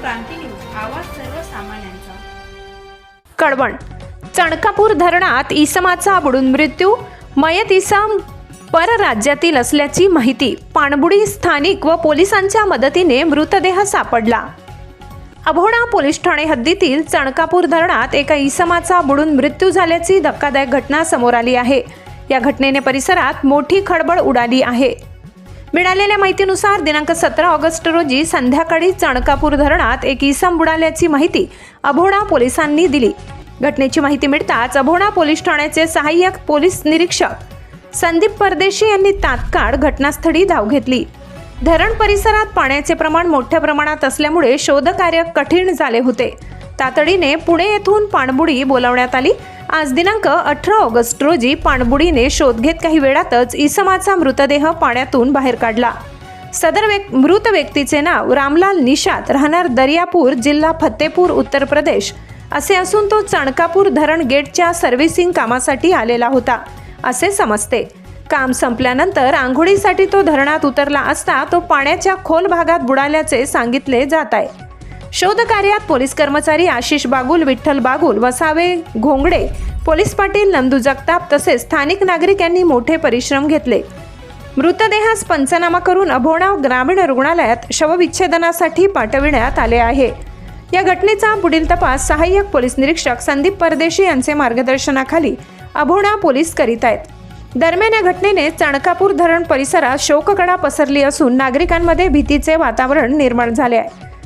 क्रांती news आवाज सर्वसामान्यांचा. चणकापूर धरणात इसमाचा बुडून मृत्यू मयत इसम परराज्यातील असल्याची माहिती पाणबुडी स्थानिक व पोलिसांच्या मदतीने मृतदेह सापडला. अभोणा पोलीस ठाणे हद्दीतील चणकापूर धरणात एका इसमाचा बुडून मृत्यू झाल्याची धक्कादायक घटना समोर आली आहे. या घटनेने परिसरात मोठी खळबळ उडाली आहे. मिळालेल्या माहितीनुसार दिनांक सतरा ऑगस्ट रोजी संध्याकाळी चणकापूर धरणात एक इसम बुडाल्याची माहिती अभोणा पोलिसांनी दिली. घटनेची माहिती मिळताच अभोणा पोलीस ठाण्याचे सहाय्यक पोलीस निरीक्षक संदीप परदेशी यांनी तात्काळ घटनास्थळी धाव घेतली. धरण परिसरात पाण्याचे प्रमाण मोठ्या प्रमाणात असल्यामुळे शोधकार्य कठीण झाले होते. तातडीने पुणे येथून पाणबुडी बोलावण्यात आली. आज दिनांक अठरा ऑगस्ट रोजी पाणबुडीने शोध घेत काही वेळातच इसमाचा मृतदेह पाण्यातून बाहेर काढला. सदर व्यक् मृत व्यक्तीचे नाव रामलाल निषाद राहणार दर्यापूर जिल्हा फतेपूर उत्तर प्रदेश असे असून तो चणकापूर धरण गेटच्या सर्व्हिसिंग कामासाठी आलेला होता असे समजते. काम संपल्यानंतर आंघोळीसाठी तो धरणात उतरला असता तो पाण्याच्या खोल भागात बुडाल्याचे सांगितले जात आहे. शोध कार्यात पोलीस कर्मचारी आशिष बागुल विठ्ठल बागुल वसावे घोंगडे पोलीस पाटील नंदू जगताप तसेच स्थानिक नागरिक यांनी मोठे परिश्रम घेतले. मृतदेहास पंचनामा करून अभोणा ग्रामीण रुग्णालयात शवविच्छेदनासाठी पाठविण्यात आले आहे. या घटनेचा पुढील तपास सहाय्यक पोलीस निरीक्षक संदीप परदेशी यांचे मार्गदर्शनाखाली अभोणा पोलीस करीत आहेत. दरम्यान या घटनेने चणकापूर धरण परिसरात शोककडा पसरली असून नागरिकांमध्ये भीतीचे वातावरण निर्माण झाले आहे.